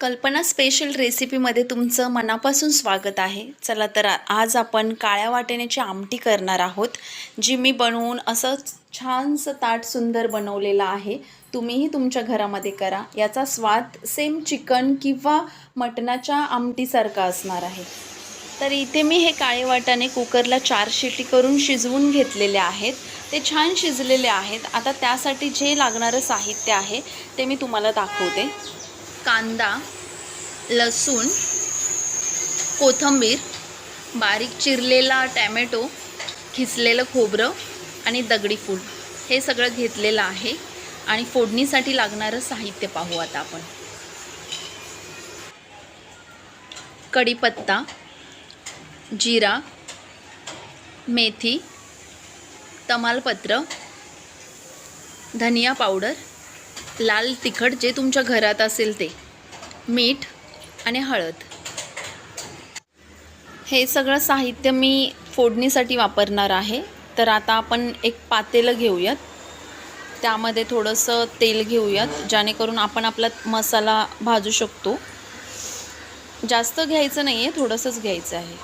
कल्पना स्पेशल रेसिपीमध्ये तुमचं मनापासून स्वागत आहे. चला तर आज आपण काळ्या वाटण्याची आमटी करणार आहोत जी मी बनवून असं छानसं ताट सुंदर बनवलेलं आहे. तुम्हीही तुमच्या घरामध्ये करा. याचा स्वाद सेम चिकन किंवा मटणाच्या आमटीसारखा असणार आहे. तर इथे मी हे काळे वाटाणे कुकरला चार शिटी करून शिजवून घेतलेले आहेत. ते छान शिजलेले आहेत. आता त्यासाठी जे लागणारं साहित्य आहे ते मी तुम्हाला दाखवते. कांदा लसूण कोथिंबीर बारीक चिरलेला टॅमॅटो खिसलेलं खोबरं आणि दगडी फूल. हे सगळं घेतलेलं आहे आणि फोडणीसाठी लागणारं साहित्य पाहू आता आपण. कढीपत्ता जिरा मेथी तमालपत्र धनिया पावडर लाल तिखट जे तुमच्या घरात असेल ते. मीठ आणि हळद. हे सगळं साहित्य मी फोडणीसाठी वापरणार आहे. तर आता आपण एक पातेलं घेऊयात. त्यामध्ये थोडंसं तेल घेऊयात जेणेकरून आपण आपला मसाला भाजू शकतो. जास्त घ्यायचं नाही आहे थोडंसंच घ्यायचं आहे.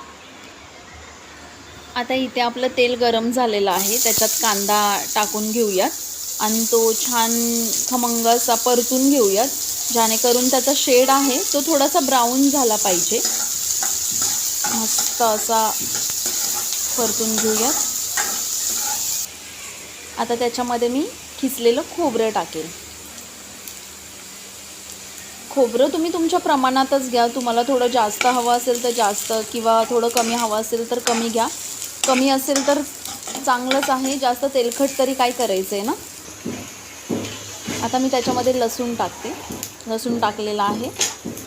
आता इथे आपलं तेल गरम झालेलं आहे त्याच्यात कांदा टाकून घेऊयात. आणि तो छान खमंग असा परतून घेऊयात जेणेकरून त्याचा शेड आहे तो थोडासा ब्राऊन झाला पाहिजे. मस्त असा परतून घेऊयात. आता त्याच्यामध्ये मी खिसलेलं खोबरं टाकेल. खोबरं तुम्ही तुमच्या प्रमाणातच घ्या. तुम्हाला थोडं जास्त हवं असेल तर जास्त किंवा थोडं कमी हवं असेल तर कमी घ्या. कमी असेल तर चांगलंच आहे. जास्त तेलखट तरी काय करायचं आहे ना? आता मी त्याच्यामध्ये लसूण टाकते. लसूण टाकलेला आहे.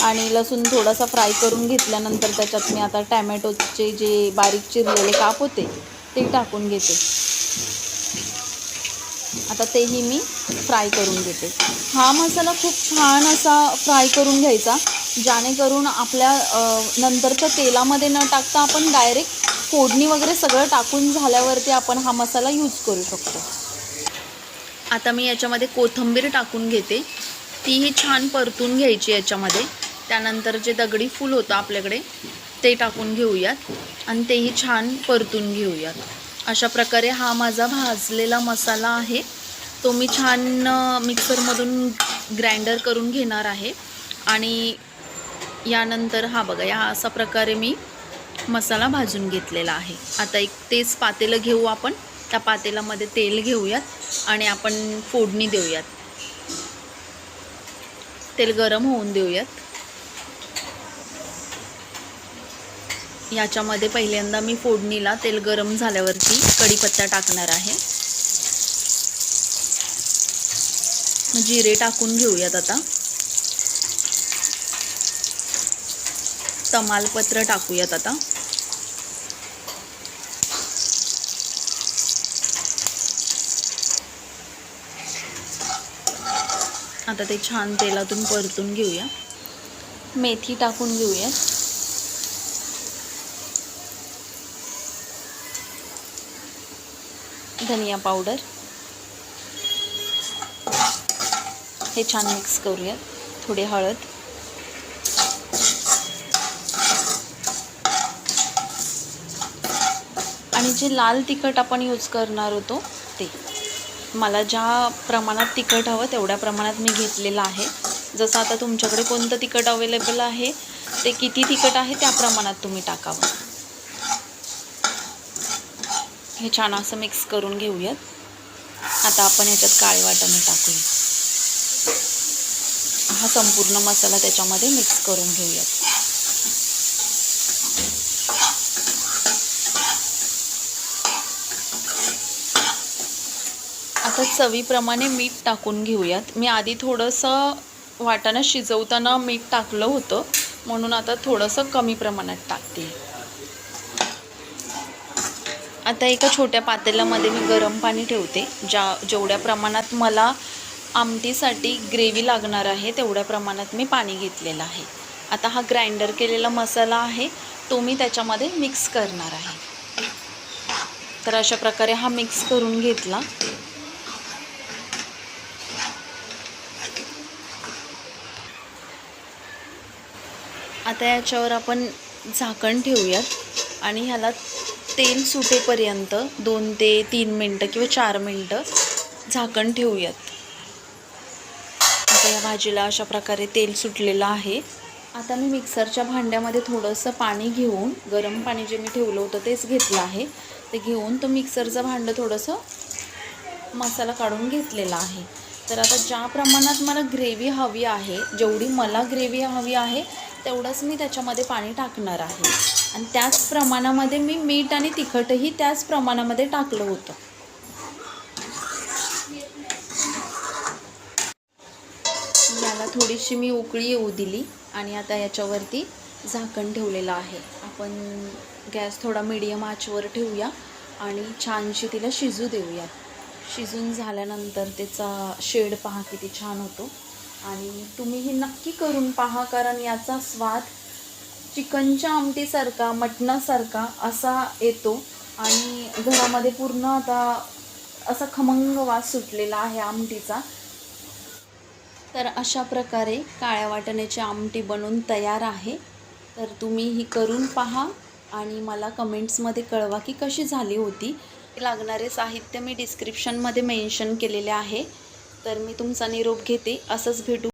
आणि लसूण थोडासा फ्राय करून घेतल्यानंतर त्याच्यात मी आता टॅमॅटोचे जे बारीक चिरलेले काप होते ते टाकून घेते. आता तेही मी फ्राय करून घेते. हा मसाला खूप छान असा फ्राय करून घ्यायचा जेणेकरून आपल्या नंतरच्या तेलामध्ये न टाकता आपण डायरेक्ट फोडणी वगैरे सगळं टाकून झाल्यावरती आपण हा मसाला यूज करू शकतो. आता मी याच्यामध्ये कोथिंबीर टाकून घेते. तीही छान परतून घ्यायची याच्यामध्ये. त्यानंतर जे दगडी फूल होतं आपल्याकडे ते टाकून घेऊयात आणि तेही छान परतून घेऊयात. अशा प्रकारे हा माझा भाजलेला मसाला आहे. तो मी छान मिक्सरमधून ग्राइंडर करून घेणार आहे. आणि यानंतर हा बघा या अशा प्रकारे मी मसाला भाजून घेतलेला आहे. आता एक तेच पातेलं घेऊ आपण. त्या पातेलामध्ये तेल घेऊयात आणि आपण फोडणी देऊयात. तेल गरम होऊन देऊयात. याच्यामध्ये पहिल्यांदा मी फोडणीला तेल गरम झाल्यावरती कढीपत्ता टाकणार आहे. जिरे टाकून घेऊयात आता. तमालपत्र टाकूयात आता. आता ते छान तेलातून परतून घेऊया. मेथी टाकून घेऊया. धनिया पावडर. हे छान मिक्स करूया थोडी हळद. आणि जे लाल तिखट आपण यूज करणार होतो ते. मला ज्या प्रमाणात तिखट हवं तेवढ्या प्रमाणात मी घेतलेलं आहे. जसं आता तुमच्याकडे कोणतं तिखट अवेलेबल आहे ते किती तिखट आहे त्या प्रमाणात तुम्ही टाकावं. हे छान असं मिक्स करून घेऊयात. आता आपण ह्याच्यात काळे वाटाणे टाकूया. हा संपूर्ण मसाला त्याच्यामध्ये मिक्स करून घेऊयात. आता चवीप्रमाणे मीठ टाकून घेऊयात. मी आधी थोडंसं वाटाणा शिजवताना मीठ टाकलं होतं. म्हणून आता थोडंसं कमी प्रमाणात टाकते. आता एका छोट्या पातेल्यामध्ये मी गरम पाणी ठेवते. ज्या जेवढ्या प्रमाणात मला आमटीसाठी ग्रेव्ही लागणार आहे तेवढ्या प्रमाणात मी पाणी घेतलेलं आहे. आता हा ग्राइंडर केलेला मसाला आहे तो मी त्याच्यामध्ये मिक्स करणार आहे. तर अशा प्रकारे हा मिक्स करून घेतला. आता याच्यावर आपण झाकण ठेवूयात. आणि ह्याला तेल सुटेपर्यंत दोन ते तीन मिनटं किंवा चार मिनटं झाकण ठेवूयात. आता या भाजीला अशा प्रकारे तेल सुटलेलं आहे. आता मी मिक्सरच्या भांड्यामध्ये थोडंसं पाणी घेऊन गरम पाणी जे मी ठेवलं होतं तेच घेतलं आहे. ते घेऊन तो मिक्सरचं भांडं थोडंसं मसाला काढून घेतलेला आहे. तर आता ज्या प्रमाणात मला ग्रेव्ही हवी आहे जेवढी मला ग्रेव्ही हवी आहे तेवढंच मी त्याच्यामध्ये पाणी टाकणार आहे. आणि त्याच प्रमाणामध्ये मी मीठ आणि तिखटही त्याच प्रमाणामध्ये टाकलं होतं. याला थोडीशी मी उकळी येऊ दिली आणि आता याच्यावरती झाकण ठेवलेलं आहे. आपण गॅस थोडा मिडियम आचवर ठेवूया आणि छानशी तिला शिजू देऊया. शिजून झाल्यानंतर त्याचा शेड पहा किती छान होतो. आणि तुम्हीही नक्की करून पहा कारण याचा स्वाद चिकनच्या आमटीसारखा मटणासारखा असा येतो. आणि घरामध्ये पूर्ण आता असा खमंग वास सुटलेला आहे आमटीचा. तर अशा प्रकारे काळ्या वाटण्याची आमटी बनवून तयार आहे. तर तुम्ही ही करून पहा आणि मला कमेंट्समध्ये कळवा की कशी झाली होती. लागणारे साहित्य मी डिस्क्रिप्शनमध्ये मेन्शन केलेले आहे. तर मी तुमचा निरोप घेते. असंच भेटू.